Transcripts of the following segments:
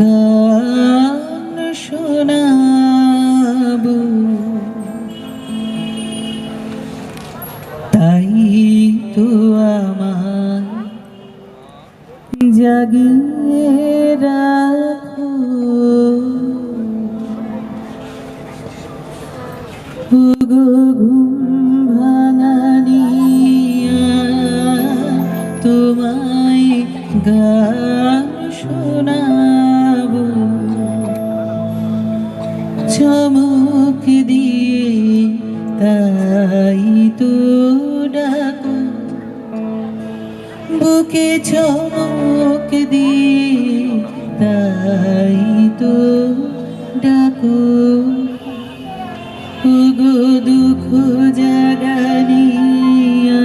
গান শোনাব। তাই তো আমার জাগিয়ে রাখো। ভাঙানিয়া তোমায় গান শোনাব ডাকো বুকে চমক দিয়ে তাই তো ডাকো। ওগো দুঃখ জাগানিয়া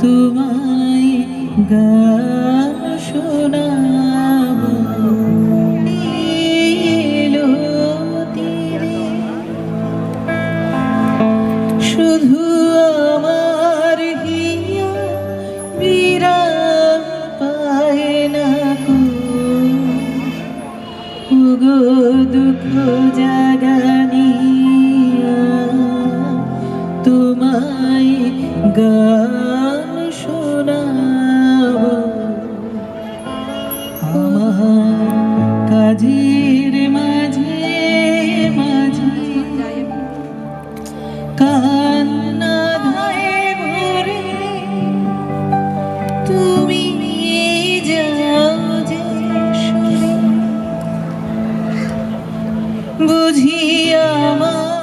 তোমায় গান গো দুঃখ জাগানি। তোমায় গান শোনাব। আমার কাজের মাঝে মাঝে কান্না ধায় ভরে। তুমি বুঝিয়া আমার